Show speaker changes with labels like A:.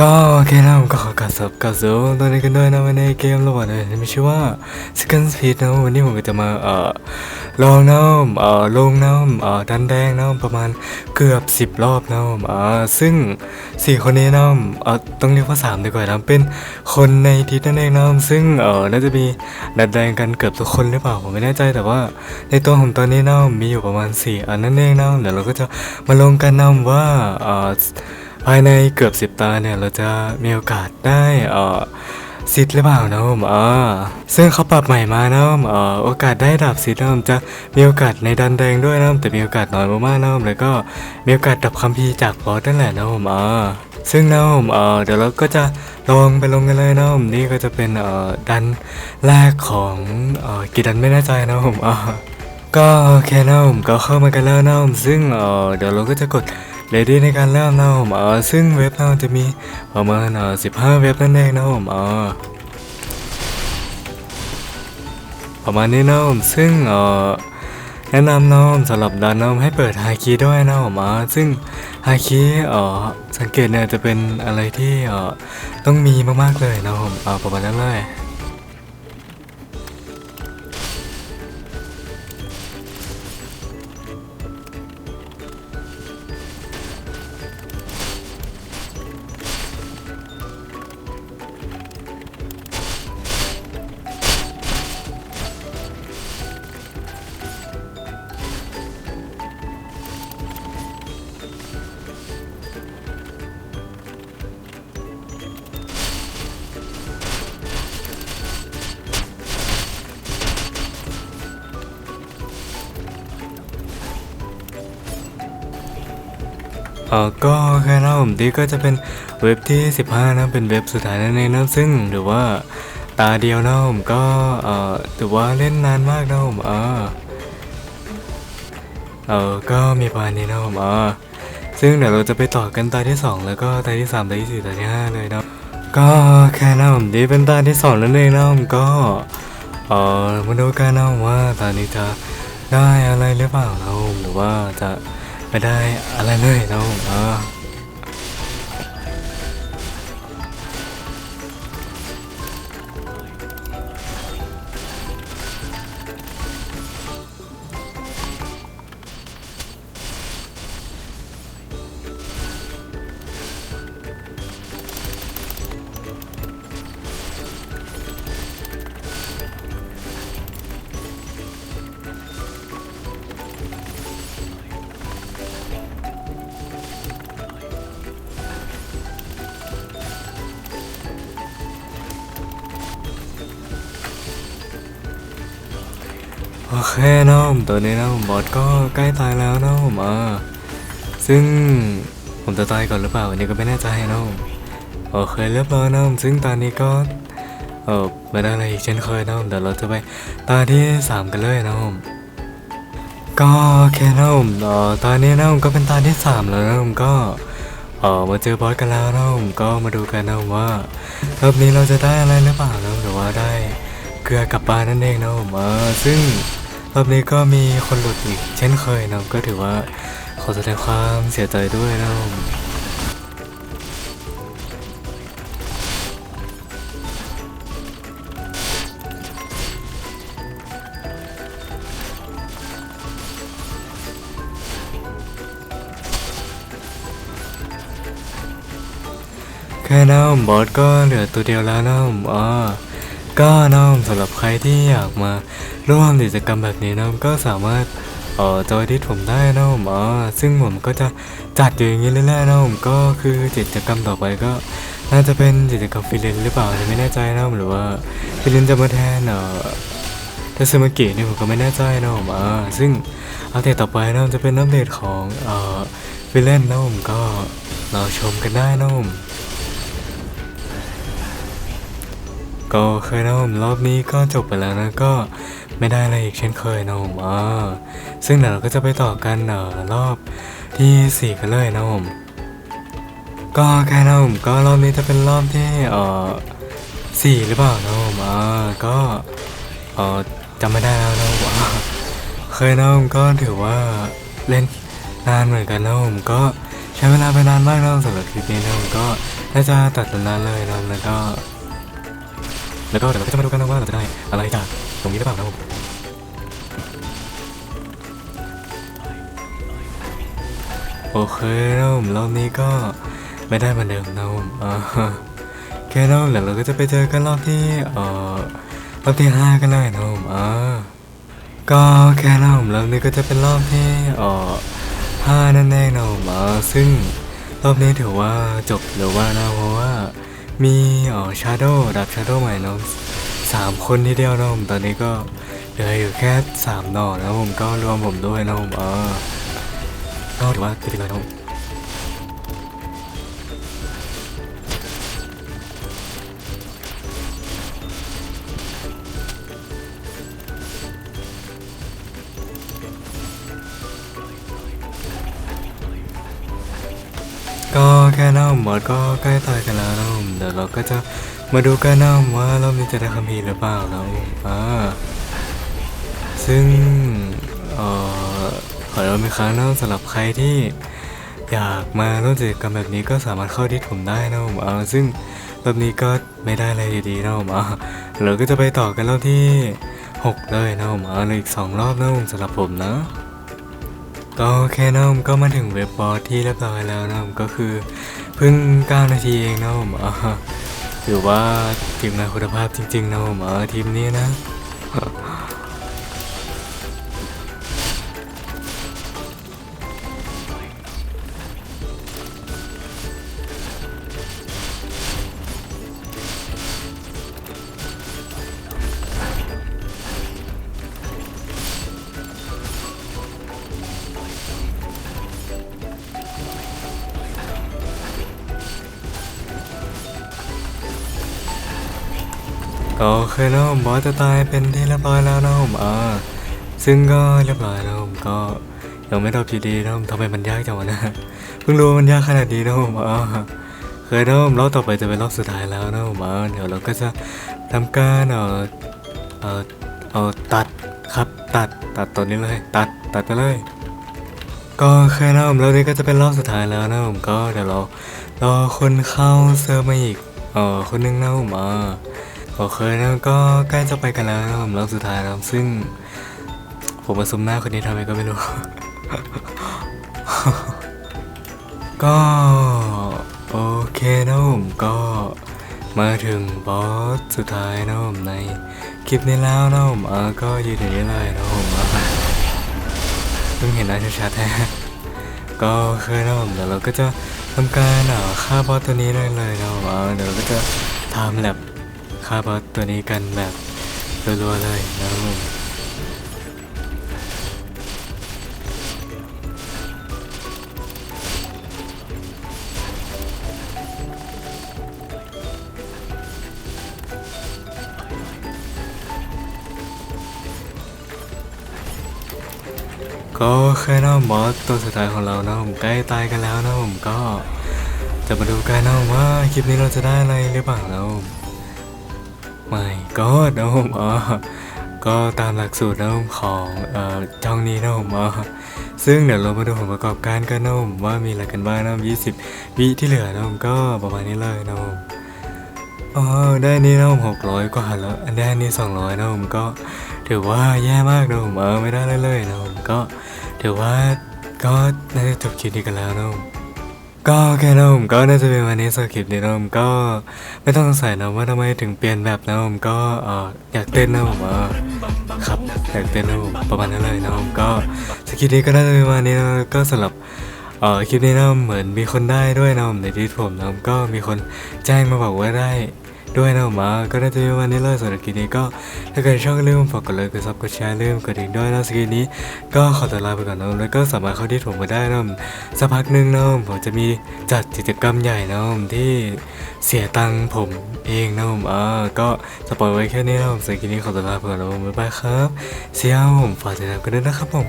A: ก็โอเคนะผมก็ขอกราบสวัสดีกับสู่ตอนนี้กันด้วยนะวันในเกมระหว่างเลยมีชื่อว่า Second Speed นะวันนี้ผมก็จะมาเอ่อลองน้ำเอ่อลงน้ำเอ่อดันแดงน้ำประมาณเกือบ 10 รอบน้ำอ่าซึ่ง 4 คนนี้น้ำเอ่อต้องเรียกว่า 3 ดีกว่านะเป็นคนในทีมนั่นเองน้ำซึ่งเอ่อน่าจะมีดันแดงกันเกือบทุกคนหรือเปล่าผมไม่แน่ใจแต่ว่าในตัวผมตอนนี้น้ำมีอยู่ประมาณ 4 อันนั่นเองน้ำเดี๋ยวเราก็จะมาลงกันน้ำว่าเอ่อ ภายในเกือบสิบตาเนี่ยเราจะมีโอกาสได้เอ่อสิทธิ์หรือเปล่านะผมอ่าซึ่งเขาปรับใหม่มานะผมเอ่อโอกาสได้ดับสิทธิ์นะผมจะมีโอกาสในดันแดงด้วยนะผมแต่มีโอกาสน้อยมากๆนะผมแล้วก็มีโอกาสดับคัมภีร์จากบอสนั่นแหละนะผมอ่าซึ่งนะผมเออเดี๋ยวเราก็จะลองไปลงกันเลยนะผมนี่ก็จะเป็นเอ่อดันแรกของเอ่อกี่ดันไม่แน่ใจนะผมอ่า ก็โอเคนะผมก็เข้ามากันแล้วนะผมซึ่งเออเดี๋ยวเราก็จะกด ready ในการเริ่มนะผมเออซึ่งเว็บเราจะมีประมาณเออ15เว็บนั่นเองนะผมเออประมาณนี้นะผมซึ่งเออแนะนำนะผมสำหรับดันนะผมให้เปิดฮาคีด้วยนะผมเออซึ่งฮาคีเออสังเกตเนี่ยจะเป็นอะไรที่เออต้องมีมากๆเลยนะผมเออประมาณนั้นเลย เออก็แค่นะผมดีก็จะเป็นเว็บที่ 15นะเป็นเว็บสุดท้ายนั่นเองนะซึ่งหรือว่าตาเดียวนะผมก็เออถือว่าเล่นนานมากนะผมเออเออก็มีประมาณนี้นะผมเออซึ่งเดี๋ยวเราจะไปต่อกันตาที่ 2 แล้วก็ตาที่ 3 ตาที่ 4 ตาที่ 5 เลยนะก็แค่นะผมดีเป็นตาที่สองนั่นเองนะผมก็เออมาดูกันนะผมว่าตานี้จะได้อะไรหรือเปล่านะผมหรือว่าจะ ไม่ได้อะไรเลยเราเออ โอเคนะผมตัวนี้นะผมบอสก็ใกล้ตายแล้วนะผมเออซึ่งผมจะตายก่อนหรือเปล่าอันนี้ก็ไม่แน่ใจนะผมโอเคเรียบร้อยนะผมซึ่งตอนนี้ก็เออไม่ได้อะไรอีกเช่นเคยนะผมเดี๋ยวเราจะไปตาที่สามกันเลยนะผมก็โอเคนะผมเออตอนนี้นะผมก็เป็นตอนที่3แล้วนะผมก็เออมาเจอบอสกันแล้วนะผมก็มาดูกันนะผมว่ารอบนี้เราจะได้อะไรหรือเปล่านะหรือว่าได้เกลือกลับบ้านนั่นเองนะผมเออซึ่ง รอบนี้ก็มีคนหลุดอีก เช่นเคยนะก็ถือว่าขอแสดงความเสียใจด้วยนะผมแค่น้องบอสก็เหลือตัวเดียวแล้วน้องอ๋อก็น้องสำหรับใครที่อยากมา ร่วมกิจกรรมแบบนี้น้องก็สามารถเอ่อจอยดิสผมได้น้องอ๋อซึ่งผมก็จะจัดอยู่อย่างนี้เรื่อยๆน้องก็คือกิจกรรมต่อไปก็ น่าจะเป็นกิจกรรมฟรีเลนหรือเปล่าไม่แน่ใจน้องหรือว่าฟรีเลนจะมาแทนเอ่อทัศมากินี่ยผมก็ไม่แน่ใจน้องอ๋อซึ่งอัปเดตต่อไปน้องจะเป็นอัปเดตของเอ่อฟรีเลนน้องก็เราชมกันได้น้อง ก็เคยนะผมรอบนี้ก็จบไปแล้วนะก็ไม่ได้อะไรอีกเช่นเคยนะผมอ่าซึ่งเดี๋ยวเราก็จะไปต่อกันเอ่อรอบที่สี่กันเลยนะผมก็แค่นะผมก็รอบนี้จะเป็นรอบที่เอ่อสี่หรือเปล่านะผมอ่าก็เอ่อจำไม่ได้แล้วนะผมอ่าเคยนะผมก็ถือว่าเล่นนานเหมือนกันนะผมก็ชช้เวลาไปนานมากนะสำหรับคลิปนี้นะผมก็น่าจะตัดนานเลยนะแล้วก็ แล้วก็เดี๋ยวเราก็จะมาดูกันนะว่าเราจะได้อะไรจากตรงนี้หรือเปล่านะผมโอเคนะผมรอบนี้ก็ไม่ได้เหมือนเดิมนะผมอ่าโอเคนะผมเดี๋ยวเราก็จะไปเจอกันรอบที่เอ่อรอบที่ห้ากันเลยนะผมอ่าก็แค่นะผมรอบนี้ก็จะเป็นรอบที่เอ่อห้านั่นเองนะผมอ่าซึ่งรอบนี้ถือว่าจบหรือว่านะเพราะว่า มีเอ๋อชาโดว์ดับชาโดว์ใหม่เนาะสามคนที่เดียวนะผมตอนนี้ก็เหลืออยู่แค่สามหน่อนะผมก็รวมผมด้วยนะผมเออก็ถือว่าดีเลยนะ แค่น้าหมดก็ใกล้ตายกันแล้วนะผมเดี๋ยวเราก็จะมาดูกันนะผมว่ารอบนี้จะได้คัมภีร์หรือเปล่านะผมอ่าซึ่งเอ่อขอเรามีกครั้งนะสำหรับใครที่อยากมาร่วมกิจกรรมแบบนี้ก็สามารถเข้าที่ผมได้นะผมอ่าซึ่งรอบนี้ก็ไม่ได้อะไรดีๆนะผมอ่าเราก็จะไปต่อกันรอบที่หกเลยนะผมอ่าเหลืออีกสองรอบนะผมสำหรับผมนะ ก็โอเคนะผมก็มาถึงเว็บบอร์ดที่เรียบร้อยแล้วนะผมก็คือเพิ่ง 9 นาทีเองนะผมถือว่าทีมงานคุณภาพจริงๆนะผมอทีมนี้นะ โอเคนะผมบอสจะตายเป็นที่เรียบร้อยแล้วนะผมอ่าซึ่งก็เรียบร้อยแล้วผมก็ยังไม่ตอบทีดีนะผมทำไมมันยากจังวะนะเพิ่งรู้มันยากขนาดนี้นะผมอ่าเคยนะผมรอบต่อไปจะเป็นรอบสุดท้ายแล้วนะผมอ่าเดี๋ยวเราก็จะทำการเอ่อเอ่อเอาตัดครับตัดตัดตอนนี้เลยตัดตัดไปเลย ก็เคยนะผมแล้วนี้ก็จะเป็นรอบสุดท้ายแล้วนะผมก็เดี๋ยวเรารอคนเข้าเซิร์มาอีกเอ่อคนนึงนะผมอ่า โอเคนะก็ใกล้จะไปกันแล้วนะผมรอบสุดท้ายแล้วซึ่ง ผมมาซุมหน้าคนนี้ทำไมก็ไม่รู้ ก็ โอเคนะผมก็มาถึงบอสสุดท้ายนะผมในคลิปนี้แล้วนะผมเอ่าก็ยืนอยู่นี่เลยนะผมอ่าเพิ่งเห็นหน้าชัดๆแท้ก็โอเคนะผมเดี๋ยวเราก็จะทำการเอ่าฆ่าบอสตัวนี้ได้เลยนะผมอ่าเดี๋ยวเราก็จะทำแลบาบอสตัวนี้กันแบบรัวๆเลยนะครับผมก็แค่นะบอสตัวสุดท้ายของเรานะผมใกล้ตายกันแล้วนะผมก็จะมาดูกันนะว่าคลิปนี้เราจะได้อะไรหรือเปล่านะผ ไม่ก็นะผมอ๋อก็ตามหลักสูตรนะผมของเอ่อช่องนี้นะผมอ๋อซึ่งเดี๋ยวเรามาดูผลประกอบการกันนะผมว่ามีอะไรกันบ้างนะยี่สิบวิที่เหลือนะผมก็ประมาณนี้เลยนะผมอ๋อได้นี้นะผมหกร้อยกว่าแล้วอันได้อันนี้สองร้อยนะผมก็ถือว่าแย่มากนะผมเออไม่ได้เลยเลยนะผมก็ถือว่าก็น่าจะจบคลิปนี้กันแล้วนะผม ก็โอเคนะผมก็น่าจะเป็นวันนี้สำหรับคลิปนี้นะผมก็ไม่ต้องสงสัยนะว่าทำไมถึงเปลี่ยนแบบนะผมก็ออยากเต้นนะผมครับอยากเต้นนะผมประมาณนั้นเลยนะผมก็สคริปนี้ก็น่าจะเป็นวันนี้นะก็สำหรับเออคลิปนี้นะเหมือนมีคนได้ด้วยนะผมในที่ผมนะผมก็มีคนแจ้งมาบอกว่าได้ ด้วยนะมอะก็น่าจะเป็นวันนี้เลยสำหรับคลิปนี้ก็ถ้าเกิดชอบก็ลืมฝากกดไลค์กดซับกดแชร์ลืมกดดิ่งด้วยนะสคลิปนี้ ก็ขอตัวลาไปก่อนนะแล้วก็สามารถเข้าที่ผมมาได้นะสักพักหนึ่งนะผมผมจะมีจัดกิจกรรมใหญ่นะที่เสียตังค์ผมเองนะผมอ่าก็สปอยไว้แค่นี้นะผมสำหรับคลิปนี้ขอตัวลาไปก่อนนะบ๊ายบายครับเสียผมฝากติดตามกันด้วยนะครับผม